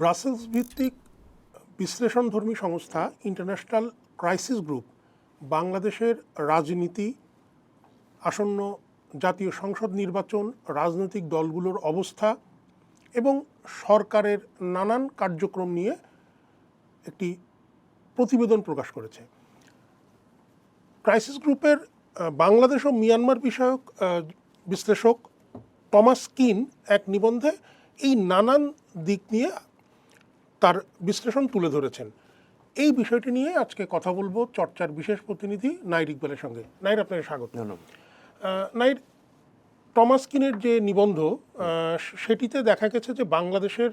Brussels ভিত্তিক বিশ্লেষণধর্মী সংস্থা international crisis group বাংলাদেশের রাজনীতি, আসন্ন জাতীয় সংসদ নির্বাচন, রাজনৈতিক দলগুলোর অবস্থা এবং সরকারের নানান কার্যক্রম নিয়ে একটি প্রতিবেদন প্রকাশ করেছে। ক্রাইসিস গ্রুপের বাংলাদেশ ও মিয়ানমার বিষয়ক বিশ্লেষক টমাস কিন এক নিবন্ধে এই নানান দিক নিয়ে তার বিশ্লেষণ তুলে ধরেছেন। এই বিষয়টি নিয়ে আজকে কথা বলব চর্চার বিশেষ প্রতিনিধি নাইর ইকবালের সঙ্গে। নাইর আপনাকে স্বাগত। নাইর টমাস কিনের যে নিবন্ধ সেটিতে দেখা গেছে যে বাংলাদেশের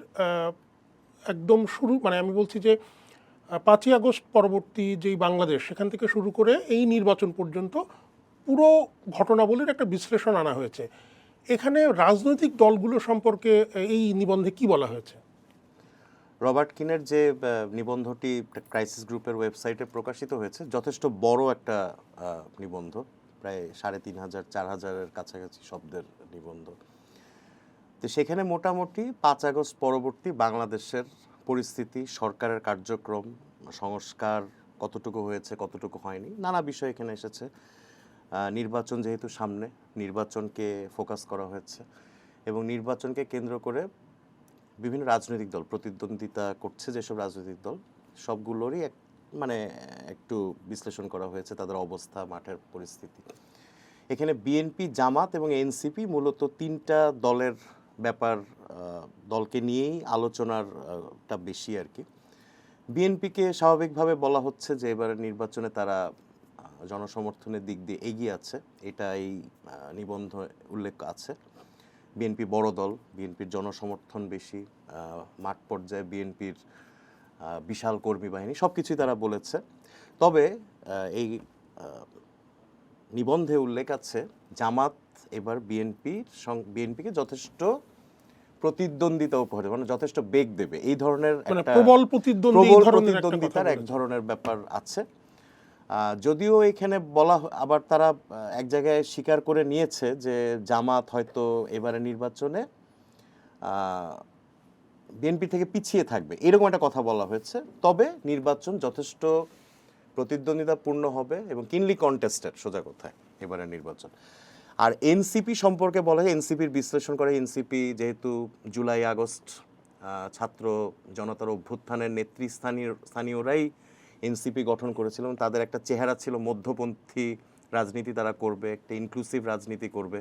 একদম শুরু মানে আমি বলছি যে পাঁচই আগস্ট পরবর্তী যেই বাংলাদেশ সেখান থেকে শুরু করে এই নির্বাচন পর্যন্ত পুরো ঘটনাবলীর একটা বিশ্লেষণ আনা হয়েছে। এখানে রাজনৈতিক দলগুলো সম্পর্কে এই নিবন্ধে কি বলা হয়েছে? রবার্ট কিনের যে নিবন্ধটি ক্রাইসিস গ্রুপের ওয়েবসাইটে প্রকাশিত হয়েছে, যথেষ্ট বড় একটা নিবন্ধ, প্রায় সাড়ে তিন হাজার, চার হাজারের কাছাকাছি শব্দের নিবন্ধ। তো সেখানে মোটামুটি পাঁচ আগস্ট পরবর্তী বাংলাদেশের পরিস্থিতি, সরকারের কার্যক্রম, সংস্কার কতটুকু হয়েছে, কতটুকু হয়নি, নানা বিষয় এখানে এসেছে। নির্বাচন যেহেতু সামনে, নির্বাচনকে ফোকাস করা হয়েছে এবং নির্বাচনকে কেন্দ্র করে বিভিন্ন রাজনৈতিক দল প্রতিদ্বন্দ্বিতা করছে যেসব রাজনৈতিক দল। সবগুলোরই এক মানে একটু বিশ্লেষণ করা হয়েছে তাদের অবস্থা মাঠের পরিস্থিতি। এখানে বিএনপি জামাত এবং এনসিপি মূলত তিনটা দলের ব্যাপার দলকে নিয়েই আলোচনার আহ, টা বেশি আর কি। বিএনপিকে স্বাভাবিকভাবে বলা হচ্ছে যে এবারে নির্বাচনে তারা জনসমর্থনের দিক দিয়ে এগিয়ে আছে। এটা এই নিবন্ধ উল্লেখ আছে। বিএনপি বড় দল বিএনপির জনসমর্থন বেশি মাঠ পর্যায়ে বিএনপির বিশাল কর্মী বাহিনী সব কিছুই তারা বলেছে। তবে এই নিবন্ধে উল্লেখ আছে জামাত এবার বিএনপির বিএনপিকে যথেষ্ট প্রতিদ্বন্দ্বিতা উপহার মানে যথেষ্ট বেগ দেবে। এই ধরনের মানে প্রবল প্রতিদ্বন্দ্বিতার এক ধরনের ব্যাপার আছে। যদিও এখানে বলা আবার তারা এক জায়গায় স্বীকার করে নিয়েছে যে জামাত হয়তো এবারে নির্বাচনে বিএনপি থেকে পিছিয়ে থাকবে। এরকম একটা কথা বলা হয়েছে। তবে নির্বাচন যথেষ্ট প্রতিদ্বন্দ্বিতাপূর্ণ হবে এবং কিনলি কন্টেস্টেড সোজা কথায় এবারে নির্বাচন। আর এনসিপি সম্পর্কে বলা হয়, এনসিপির বিশ্লেষণ করে এনসিপি যেহেতু জুলাই আগস্ট ছাত্র জনতার অভ্যুত্থানের নেতৃস্থানীয়, স্থানীয়রাই এনসিপি গঠন করেছিল তাদের একটা চেহারা ছিল মধ্যপন্থী রাজনীতি তারা করবে, একটা ইনক্লুসিভ রাজনীতি করবে।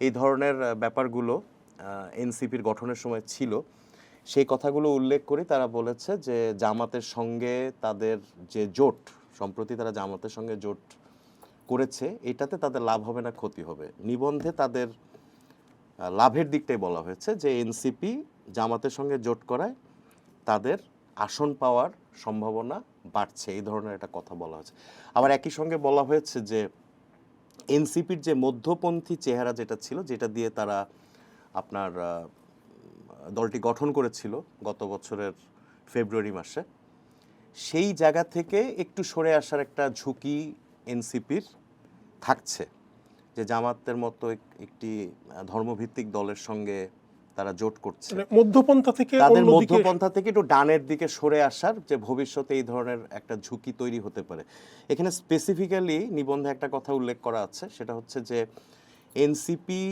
এই ধরনের ব্যাপারগুলো এনসিপির গঠনের সময় ছিল। সেই কথাগুলো উল্লেখ করে তারা বলেছে যে জামাতের সঙ্গে তাদের যে জোট, সম্প্রতি তারা জামাতের সঙ্গে জোট করেছে, এটাতে তাদের লাভ হবে না, ক্ষতি হবে। নিবন্ধে তাদের লাভের দিকটাই বলা হয়েছে যে এনসিপি জামাতের সঙ্গে জোট করায় তাদের আসন পাওয়ার সম্ভাবনা বাড়ছে, এই ধরনের একটা কথা বলা হয়েছে। আবার একই সঙ্গে বলা হয়েছে যে, এনসিপির যে মধ্যপন্থী চেহারা যেটা ছিল, যেটা দিয়ে তারা আপনার দলটি গঠন করেছিল গত বছরের ফেব্রুয়ারি মাসে, সেই জায়গা থেকে একটু সরে আসার একটা ঝুঁকি এনসিপির থাকছে। যে জামাতের মতো এক- একটি ধর্মভিত্তিক দলের সঙ্গে তারা জোট করছে। মানে মধ্যপন্থা থেকে তাদের মধ্যপন্থা থেকে একটু ডানের দিকে সরে আসার যে ভবিষ্যতে এই ধরনের একটা ঝুঁকি তৈরি হতে পারে। এখানে স্পেসিফিক্যালি নিবন্ধে একটা কথা উল্লেখ করা আছে সেটা হচ্ছে যে এনসিপি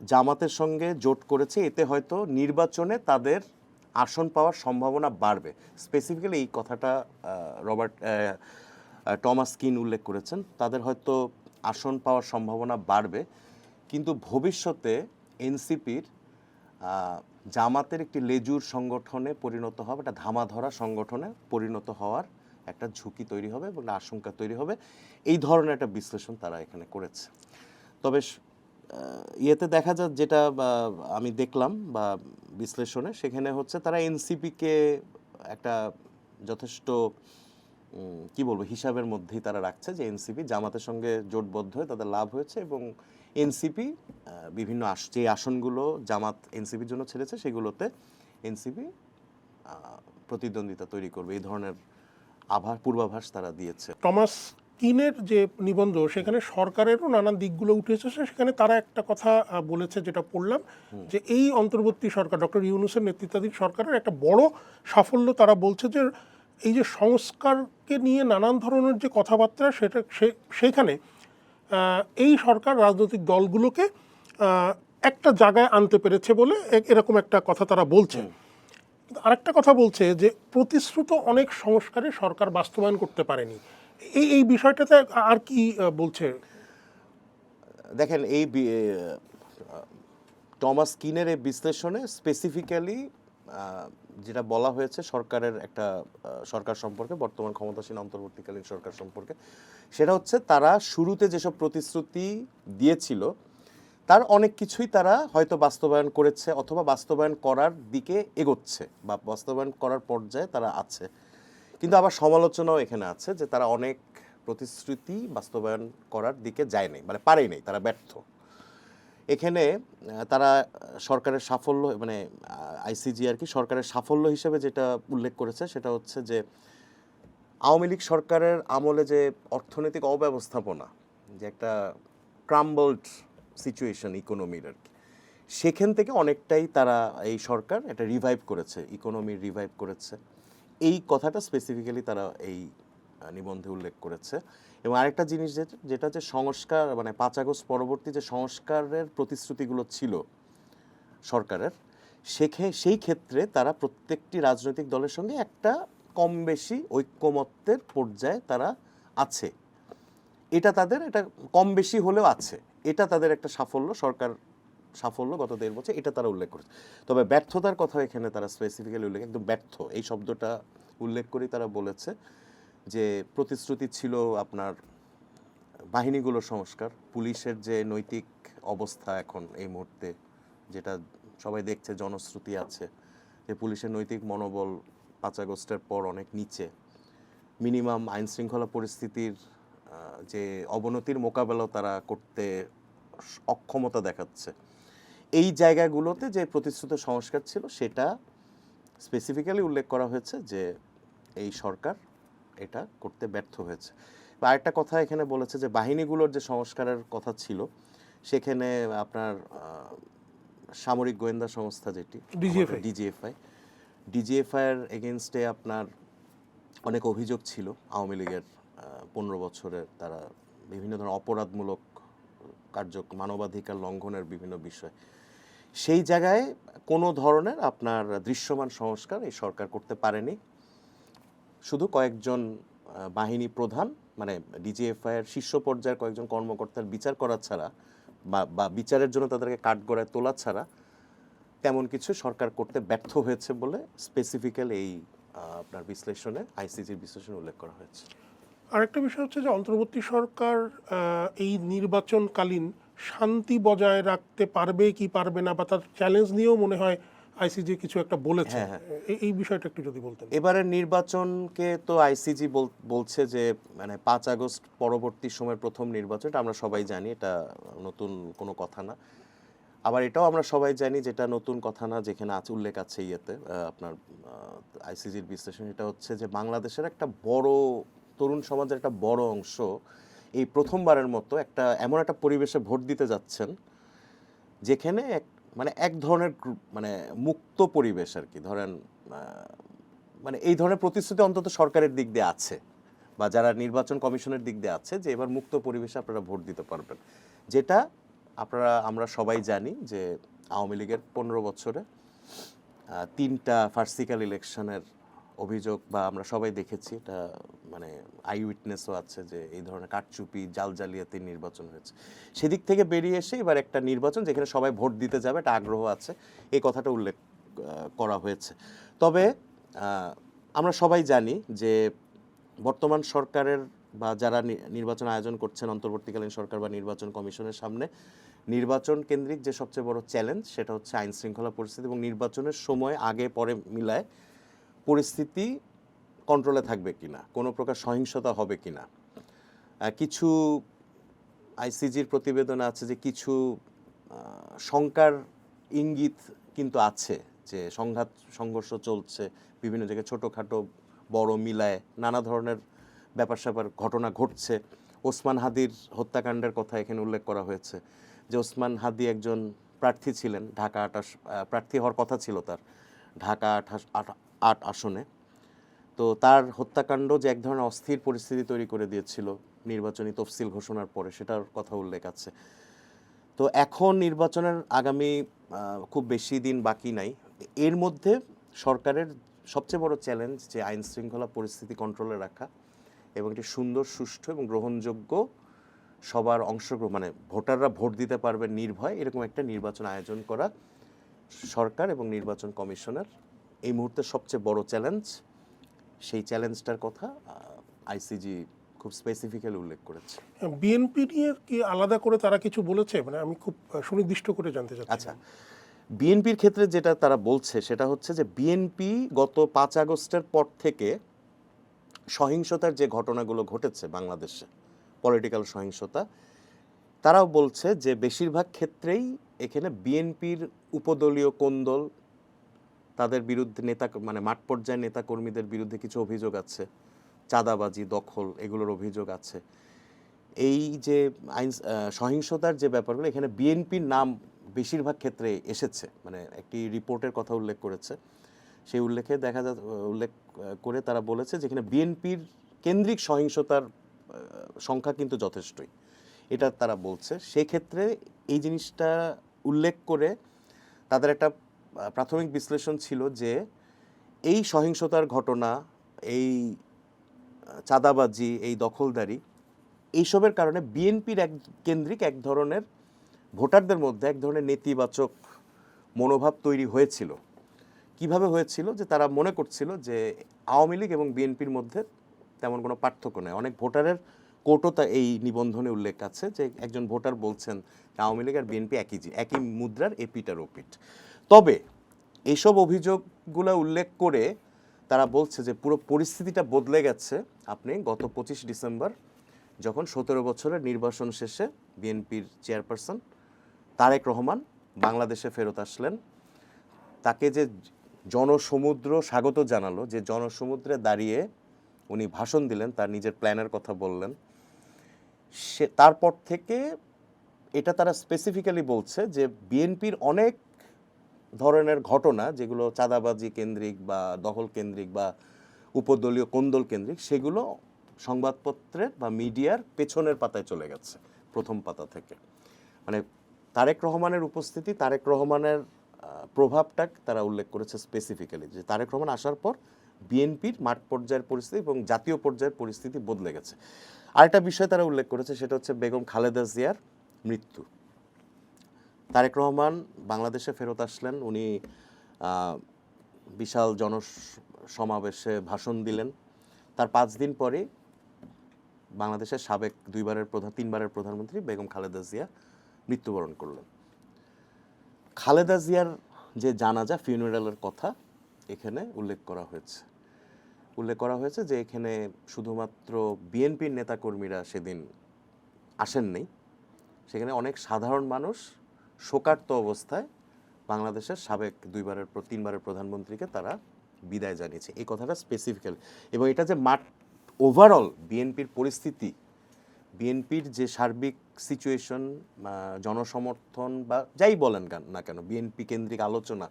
জামাতের সঙ্গে জোট করেছে এতে হয়তো নির্বাচনে তাদের আসন পাওয়ার সম্ভাবনা বাড়বে। স্পেসিফিক্যালি এই কথাটা রবার্ট টমাস কিন উল্লেখ করেছেন তাদের হয়তো আসন পাওয়ার সম্ভাবনা বাড়বে। কিন্তু ভবিষ্যতে এনসিপির জামাতের একটি লেজুর সংগঠনে পরিণত হবে, একটা ধামাধরা সংগঠনে পরিণত হওয়ার একটা ঝুঁকি তৈরি হবে এবং আশঙ্কা তৈরি হবে। এই ধরনের একটা বিশ্লেষণ তারা এখানে করেছে। তবে ইয়েতে দেখা যায় যেটা আমি দেখলাম বা বিশ্লেষণে, সেখানে হচ্ছে তারা এনসিপিকে একটা যথেষ্ট কি বলব, হিসাবের মধ্যেই তারা রাখছে যে এনসিপি জামাতের সঙ্গে জোটবদ্ধ হয়ে তাদের লাভ হয়েছে এবং এনসিপি বিভিন্ন আস- যে আসনগুলো জামাত এনসিপির জন্য ছেড়েছে সেগুলোতে এনসিপি প্রতিদ্বন্দ্বিতা তৈরি করবে। এই ধরনের আভাস পূর্বাভাস তারা দিয়েছে। টমাস কিনের যে নিবন্ধ সেখানে সরকারেরও নানান দিকগুলো উঠে এসেছে সেখানে তারা একটা কথা বলেছে যেটা পড়লাম যে এই অন্তর্বর্তী সরকার ডক্টর ইউনুসের নেতৃত্বাধীন সরকারের একটা বড় সাফল্য তারা বলছে যে এই যে সংস্কারকে নিয়ে নানান ধরনের যে কথাবার্তা সেটা সে- সেখানে এই সরকার রাজনৈতিক দলগুলোকে একটা জায়গায় আনতে পেরেছে বলে এরকম একটা কথা তারা বলছে। আরেকটা কথা বলছে যে প্রতিশ্রুত অনেক সংস্কারে সরকার বাস্তবায়ন করতে পারেনি। এই এই বিষয়টাতে আর কি বলছে? দেখেন এই টমাস কিনের এই বিশ্লেষণে স্পেসিফিক্যালি যেটা বলা হয়েছে সরকারের একটা সরকার সম্পর্কে, বর্তমান ক্ষমতাসীন অন্তর্বর্তীকালীন সরকার সম্পর্কে, সেটা হচ্ছে তারা শুরুতে যেসব প্রতিশ্রুতি দিয়েছিল, তার অনেক কিছুই তারা হয়তো বাস্তবায়ন করেছে অথবা বাস্তবায়ন করার দিকে এগোচ্ছে বা বাস্তবায়ন করার পর্যায়ে তারা আছে। কিন্তু আবার সমালোচনাও এখানে আছে যে তারা অনেক প্রতিশ্রুতি বাস্তবায়ন করার দিকে যায় নাই মানে পারেই নাই, তারা ব্যর্থ। এখানে তারা সরকারের সাফল্য মানে আইসিজি আর কি, সরকারের সাফল্য হিসেবে যেটা উল্লেখ করেছে সেটা হচ্ছে যে, আওয়ামী লীগ সরকারের আমলে যে অর্থনৈতিক অব্যবস্থাপনা, যে একটা ক্রাম্বলড সিচুয়েশন ইকোনমির আর কি, সেখান থেকে অনেকটাই তারা এই সরকার একটা রিভাইভ করেছে ইকোনমি রিভাইভ করেছে। এই কথাটা স্পেসিফিক্যালি তারা এই নিবন্ধে উল্লেখ করেছে। এবং আরেকটা জিনিস যেটা- যে সংস্কার মানে পাঁচ আগস্ট পরবর্তী যে সংস্কারের প্রতিশ্রুতিগুলো ছিল সরকারের, সেখে, সেই ক্ষেত্রে তারা প্রত্যেকটি রাজনৈতিক দলের সঙ্গে একটা কম বেশি ঐক্যমত্যের পর্যায়ে তারা আছে। এটা তাদের, এটা কম বেশি হলেও আছে। এটা তাদের একটা সাফল্য, সরকার সাফল্য গত দেড় বছর, এটা তারা উল্লেখ করেছে। তবে ব্যর্থতার কথা এখানে তারা স্পেসিফিক্যালি উল্লেখ, একদম ব্যর্থ, এই শব্দটা উল্লেখ করেই তারা বলেছে। যে প্রতিশ্রুতি ছিল আপনার বাহিনীগুলোর সংস্কার, পুলিশের যে নৈতিক অবস্থা এখন এই মুহূর্তে, যেটা সবাই দেখছে, জনশ্রুতি আছে, যে পুলিশের নৈতিক মনোবল পাঁচ আগস্টের পর অনেক নিচে। মিনিমাম আইন শৃঙ্খলা পরিস্থিতির যে অবনতির মোকাবেলাও তারা করতে অক্ষমতা দেখাচ্ছে। এই জায়গাগুলোতে যে প্রতিশ্রুত সংস্কার ছিল, সেটা স্পেসিফিক্যালি উল্লেখ করা হয়েছে যে এই সরকার এটা করতে ব্যর্থ হয়েছে। বা আরেকটা কথা এখানে বলেছে যে বাহিনীগুলোর যে সংস্কারের কথা ছিল সেখানে আপনার সামরিক গোয়েন্দা সংস্থা যেটি ডিজিএফআই ডিজিএফআই এর এগেনস্টে আপনার অনেক অভিযোগ ছিল আওয়ামী লীগের পনেরো বছরের তারা বিভিন্ন ধরনের অপরাধমূলক কার্য মানবাধিকার লঙ্ঘনের বিভিন্ন বিষয়। সেই জায়গায় কোনো ধরনের আপনার দৃশ্যমান সংস্কার এই সরকার করতে পারেনি। শুধু কয়েকজন বাহিনী প্রধান মানে ডিজিএফআই এর শীর্ষ পর্যায়ের কয়েকজন কর্মকর্তার বিচার করা ছাড়া বা বা বিচারের জন্য তাদেরকে কাঠগড়ায় তোলা ছাড়া তেমন কিছু সরকার করতে ব্যর্থ হয়েছে বলে স্পেসিফিক্যাল এই আপনার বিশ্লেষণে আইসিজির বিশ্লেষণে উল্লেখ করা হয়েছে। আরেকটা বিষয় হচ্ছে যে অন্তর্বর্তী সরকার এই নির্বাচনকালীন শান্তি বজায় রাখতে পারবে কি পারবে না বা তার চ্যালেঞ্জ নিয়েও মনে হয় আইসিজি কিছু একটা বলেছে। হ্যাঁ, এই- এই বিষয়টা একটু যদি বলতেন। এবারের নির্বাচনকে তো আইসিজি বলছে যে মানে পাঁচ আগস্ট পরবর্তী সময়ের প্রথম নির্বাচন এটা আমরা সবাই জানি এটা নতুন কোনো কথা না। আবার এটাও আমরা সবাই জানি যেটা নতুন কথা না যেখানে আছে উল্লেখ আছে ইয়েতে আপনার আইসিজির বিশ্লেষণ। এটা হচ্ছে যে বাংলাদেশের একটা বড় তরুণ সমাজের একটা বড় অংশ এই প্রথমবারের মতো একটা এমন একটা পরিবেশে ভোট দিতে যাচ্ছেন যেখানে এক মানে এক ধরনের মানে মুক্ত পরিবেশ আর কি। ধরেন মানে এই ধরনের প্রতিশ্রুতি অন্তত সরকারের দিক দিয়ে আছে বা যারা নির্বাচন কমিশনের দিক দিয়ে আছে যে এবার মুক্ত পরিবেশে আপনারা ভোট দিতে পারবেন। যেটা আপনারা, আমরা সবাই জানি যে আওয়ামী লীগের পনেরো বছরে তিনটা ফার্সিক্যাল ইলেকশনের অভিযোগ বা আমরা সবাই দেখেছি, এটা মানে আই উইটনেসও আছে যে এই ধরনের কারচুপি জাল জালিয়াতি নির্বাচন হয়েছে। সেদিক থেকে বেরিয়ে এসে এবার একটা নির্বাচন যেখানে সবাই ভোট দিতে যাবে একটা আগ্রহ আছে, এই কথাটা উল্লেখ করা হয়েছে। তবে আমরা সবাই জানি যে বর্তমান সরকারের বা যারা নির্বাচন আয়োজন করছেন, অন্তর্বর্তীকালীন সরকার বা নির্বাচন কমিশনের সামনে, নির্বাচন কেন্দ্রিক যে সবচেয়ে বড় চ্যালেঞ্জ সেটা হচ্ছে আইন শৃঙ্খলা পরিস্থিতি এবং নির্বাচনের সময় আগে পরে মিলায় পরিস্থিতি কন্ট্রোলে থাকবে কি না কোনো প্রকার সহিংসতা হবে কি না কিছু আইসিজির প্রতিবেদনে আছে যে কিছু শঙ্কার ইঙ্গিত কিন্তু আছে যে সংঘাত সংঘর্ষ চলছে বিভিন্ন জায়গায় ছোটোখাটো বড় মিলায় নানা ধরনের ব্যাপার স্যাপার ঘটনা ঘটছে। ওসমান হাদির হত্যাকাণ্ডের কথা এখানে উল্লেখ করা হয়েছে যে ওসমান হাদি একজন প্রার্থী ছিলেন ঢাকা আট আস- আহ, প্রার্থী হওয়ার কথা ছিল তার। ঢাকা আস- আট- আসনে। তো তার হত্যাকাণ্ড যে এক ধরনের অস্থির পরিস্থিতি তৈরি করে দিয়েছিল নির্বাচনী তফসিল ঘোষণার পরে, সেটার কথা উল্লেখ আছে। তো এখন নির্বাচনের আগামী খুব বেশি দিন বাকি নাই। এর মধ্যে সরকারের সবচেয়ে বড় চ্যালেঞ্জ যে আইন শৃঙ্খলা পরিস্থিতি কন্ট্রোলে রাখা এবং একটি সুন্দর, সুষ্ঠু এবং গ্রহণযোগ্য সবার অংশগ্রহণ মানে ভোটাররা ভোট দিতে পারবে নির্ভয় এরকম একটা নির্বাচন আয়োজন করা সরকার এবং নির্বাচন কমিশনের এই মুহূর্তে সবচেয়ে বড় চ্যালেঞ্জ সেই চ্যালেঞ্জটার কথা আইসিজি খুব স্পেসিফিক্যালি উল্লেখ করেছে। বিএনপি নিয়ে কি আলাদা করে তারা কিছু বলেছে? মানে আমি খুব সুনির্দিষ্ট করে জানতে চাচ্ছি। আচ্ছা বিএনপির ক্ষেত্রে যেটা তারা বলছে সেটা হচ্ছে যে বিএনপি গত পাঁচ আগস্টের পর থেকে সহিংসতার যে ঘটনাগুলো ঘটেছে বাংলাদেশে পলিটিক্যাল সহিংসতা তারাও বলছে যে বেশিরভাগ ক্ষেত্রেই এখানে বিএনপির উপদলীয় কোন্দল তাদের বিরুদ্ধে নেতা মানে মাঠ পর্যায়ে নেতা কর্মীদের বিরুদ্ধে কিছু অভিযোগ আছে। চাঁদাবাজি, দখল, এগুলোর অভিযোগ আছে। এই যে আইন সহিংসতার যে ব্যাপারগুলো, এখানে বিএনপির নাম বেশিরভাগ ক্ষেত্রে এসেছে। মানে একটি রিপোর্টের কথা উল্লেখ করেছে। সেই উল্লেখে দেখা যা, উল্লেখ করে তারা বলেছে যেখানে বিএনপির কেন্দ্রিক সহিংসতার সংখ্যা কিন্তু যথেষ্টই। এটা তারা বলছে। সেক্ষেত্রে এই জিনিসটা উল্লেখ করে তাদের একটা প্রাথমিক বিশ্লেষণ ছিল যে এই সহিংসতার ঘটনা, এই চাঁদাবাজি, এই দখলদারি, এইসবের কারণে বিএনপির এক কেন্দ্রিক এক ধরনের ভোটারদের মধ্যে এক ধরনের নেতিবাচক মনোভাব তৈরি হয়েছিল। কীভাবে হয়েছিল? যে তারা মনে করছিল যে আওয়ামী লীগ এবং বিএনপির মধ্যে তেমন কোনো পার্থক্য নেই। অনেক ভোটারের কোর্টও তা এই নিবন্ধনে উল্লেখ আছে যে একজন ভোটার বলছেন আওয়ামী লীগ আর বিএনপি একই একই মুদ্রার এপিটার ওপিট তবে এইসব অভিযোগগুলো উল্লেখ করে তারা বলছে যে পুরো পরিস্থিতিটা বদলে গেছে। আপনি গত পঁচিশ ডিসেম্বর যখন সতেরো বছরের নির্বাচন শেষে বিএনপির চেয়ারপারসন তারেক রহমান বাংলাদেশে ফেরত আসলেন, তাকে যে জনসমুদ্র স্বাগত জানালো, যে জনসমুদ্রে দাঁড়িয়ে উনি ভাষণ দিলেন, তার নিজের প্ল্যানের কথা বললেন, সে তারপর থেকে এটা তারা স্পেসিফিক্যালি বলছে যে বিএনপির অনেক ধরনের ঘটনা যেগুলো চাঁদাবাজি কেন্দ্রিক বা দখল কেন্দ্রিক বা উপদলীয় কোন্দল কেন্দ্রিক, সেগুলো সংবাদপত্রের বা মিডিয়ার পেছনের পাতায় চলে গেছে প্রথম পাতা থেকে। মানে তারেক রহমানের উপস্থিতি, তারেক রহমানের প্রভাবটা তারা উল্লেখ করেছে স্পেসিফিক্যালি যে তারেক রহমান আসার পর বিএনপির মাঠ পর্যায়ের পরিস্থিতি এবং জাতীয় পর্যায়ের পরিস্থিতি বদলে গেছে। আরেকটা বিষয় তারা উল্লেখ করেছে, সেটা হচ্ছে বেগম খালেদা জিয়ার মৃত্যু। তারেক রহমান বাংলাদেশে ফেরত আসলেন। উনি বিশাল জনসমাবেশে ভাষণ দিলেন। তার পাঁচ দিন পরে বাংলাদেশের সাবেক দুইবারের প্রধান, তিনবারের প্রধানমন্ত্রী বেগম খালেদা জিয়া মৃত্যুবরণ করলেন। খালেদা জিয়ার যে জানাজা ফিউনারালের কথা এখানে উল্লেখ করা হয়েছে। উল্লেখ করা হয়েছে যে এখানে শুধুমাত্র বিএনপির নেতাকর্মীরা সেদিন আসেননি। সেখানে অনেক সাধারণ মানুষ শোকার্ত অবস্থায় বাংলাদেশের সাবেক দুইবারের তিনবারের প্রধানমন্ত্রীকে তারা বিদায় জানিয়েছে। এই কথাটা স্পেসিফিক্যাল এবং এটা যে মাঠ ওভারঅল বিএনপির পরিস্থিতি, বিএনপির যে সার্বিক সিচুয়েশন জনসমর্থন বা যাই বলেন না কেন, বিএনপি কেন্দ্রিক আলোচনা,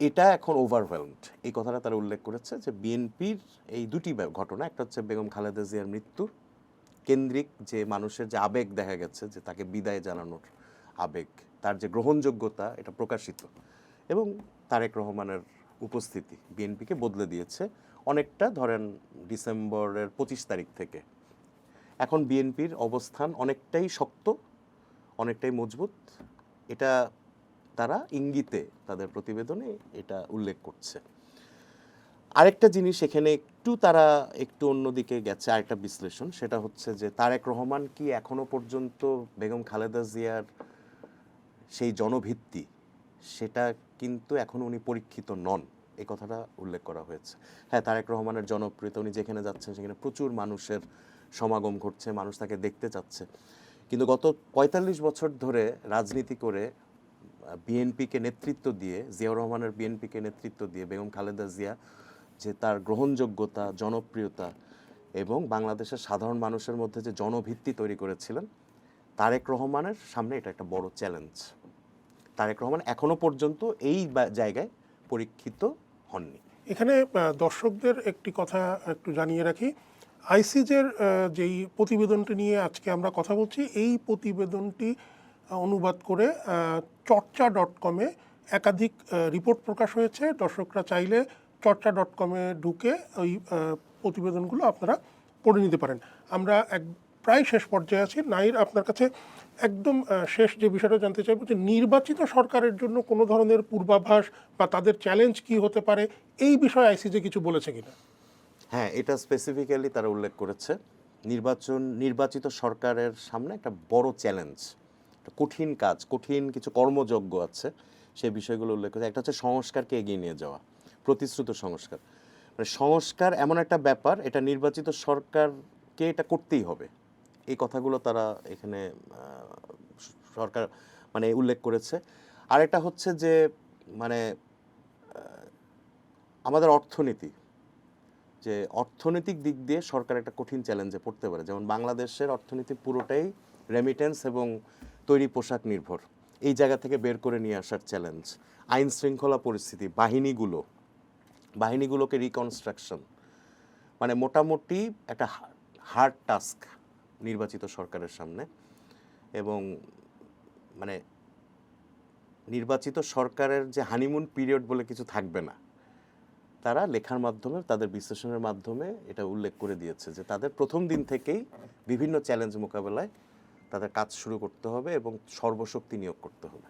এটা এখন ওভারওয়েলমড এই কথাটা তারা উল্লেখ করেছে যে বিএনপির এই দুটি ঘটনা, একটা হচ্ছে বেগম খালেদা জিয়ার মৃত্যু, কেন্দ্রিক যে মানুষের যে আবেগ দেখা গেছে যে তাকে বিদায় জানানোর। আবেগ, তার যে গ্রহণযোগ্যতা, এটা প্রকাশিত। এবং তারেক রহমানের উপস্থিতি বিএনপিকে বদলে দিয়েছে অনেকটা, ধরেন ডিসেম্বরের পঁচিশ তারিখ থেকে। এখন বিএনপির অবস্থান অনেকটাই শক্ত, অনেকটাই মজবুত। এটা তারা ইঙ্গিতে তাদের প্রতিবেদনে এটা উল্লেখ করছে। আরেকটা জিনিস এখানে একটু তারা একটু অন্যদিকে গেছে, আরেকটা বিশ্লেষণ, সেটা হচ্ছে যে তারেক রহমান কি এখনও পর্যন্ত বেগম খালেদা জিয়ার সেই জনভিত্তি, সেটা কিন্তু এখন উনি পরীক্ষিত নন। এই কথাটা উল্লেখ করা হয়েছে। হ্যাঁ তারেক রহমানের জনপ্রিয়তা, উনি যেখানে যাচ্ছেন সেখানে প্রচুর মানুষের সমাগম ঘটছে, মানুষ তাকে দেখতে চাচ্ছে। কিন্তু গত পঁয়তাল্লিশ বছর ধরে রাজনীতি করে, বিএনপিকে নেতৃত্ব দিয়ে, জিয়াউর রহমানের বিএনপিকে নেতৃত্ব দিয়ে বেগম খালেদা জিয়া যে তার গ্রহণযোগ্যতা, জনপ্রিয়তা এবং বাংলাদেশের সাধারণ মানুষের মধ্যে যে জনভিত্তি তৈরি করেছিলেন, তারেক রহমানের সামনে এটা একটা বড় চ্যালেঞ্জ। তারেক রহমান এখনও পর্যন্ত এই জায়গায় পরীক্ষিত হননি। এখানে দর্শকদের একটি কথা একটু জানিয়ে রাখি। আইসিজের যেই প্রতিবেদনটি নিয়ে আজকে আমরা কথা বলছি, এই প্রতিবেদনটি অনুবাদ করে চর্চা ডট কমে একাধিক রিপোর্ট প্রকাশ হয়েছে। দর্শকরা চাইলে চর্চা ডট কমে ঢুকে ওই প্রতিবেদনগুলো আপনারা পড়ে নিতে পারেন। আমরা এক প্রায় শেষ পর্যায়ে আছি। নাইর আপনার কাছে একদম শেষ যে বিষয়টা জানতে চাইব যে নির্বাচিত সরকারের জন্য কোনো ধরনের পূর্বাভাস বা তাদের চ্যালেঞ্জ কি হতে পারে, এই বিষয়ে আইসিজে কিছু বলেছে কিনা? হ্যাঁ এটা স্পেসিফিক্যালি তারা উল্লেখ করেছে। নির্বাচন, নির্বাচিত সরকারের সামনে একটা বড় চ্যালেঞ্জ একটা কঠিন কাজ, কঠিন কিছু কর্মযজ্ঞ আছে সেই বিষয়গুলো উল্লেখ করেছে। একটা হচ্ছে সংস্কারকে এগিয়ে নিয়ে যাওয়া, প্রতিশ্রুত সংস্কার। মানে সংস্কার এমন একটা ব্যাপার, এটা নির্বাচিত সরকারকে এটা করতেই হবে। এই কথাগুলো তারা এখানে সরকার মানে উল্লেখ করেছে। আর এটা হচ্ছে যে মানে আমাদের অর্থনীতি, যে অর্থনৈতিক দিক দিয়ে সরকার একটা কঠিন চ্যালেঞ্জে পড়তে পারে। যেমন বাংলাদেশের অর্থনীতি পুরোটাই রেমিটেন্স এবং তৈরি পোশাক নির্ভর। এই জায়গা থেকে বের করে নিয়ে আসার চ্যালেঞ্জ আইন শৃঙ্খলা পরিস্থিতি, বাহিনীগুলো, বাহিনীগুলোকে রিকনস্ট্রাকশন মানে মোটামুটি একটা হার্ড টাস্ক নির্বাচিত সরকারের সামনে এবং মানে নির্বাচিত সরকারের যে হানিমুন পিরিয়ড বলে কিছু থাকবে না তারা লেখার মাধ্যমে তাদের বিশ্লেষণের মাধ্যমে এটা উল্লেখ করে দিয়েছে যে তাদের প্রথম দিন থেকেই বিভিন্ন চ্যালেঞ্জ মোকাবেলায় তাদের কাজ শুরু করতে হবে এবং সর্বশক্তি নিয়োগ করতে হবে।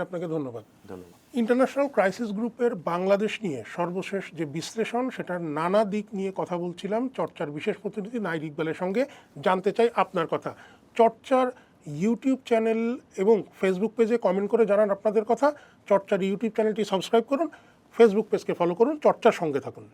আপনাকে ধন্যবাদ। ধন্যবাদ। ইন্টারন্যাশনাল ক্রাইসিস গ্রুপের বাংলাদেশ নিয়ে সর্বশেষ যে বিশ্লেষণ, সেটার নানা দিক নিয়ে কথা বলছিলাম। চর্চার বিশেষ প্রতিনিধি নাইর ইকবালের সঙ্গে জানতে চাই আপনার কথা। চর্চার ইউটিউব চ্যানেল এবং ফেসবুক পেজে কমেন্ট করে জানান আপনাদের কথা। চর্চার ইউটিউব চ্যানেলটি সাবস্ক্রাইব করুন, ফেসবুক পেজকে ফলো করুন, চর্চার সঙ্গে থাকুন।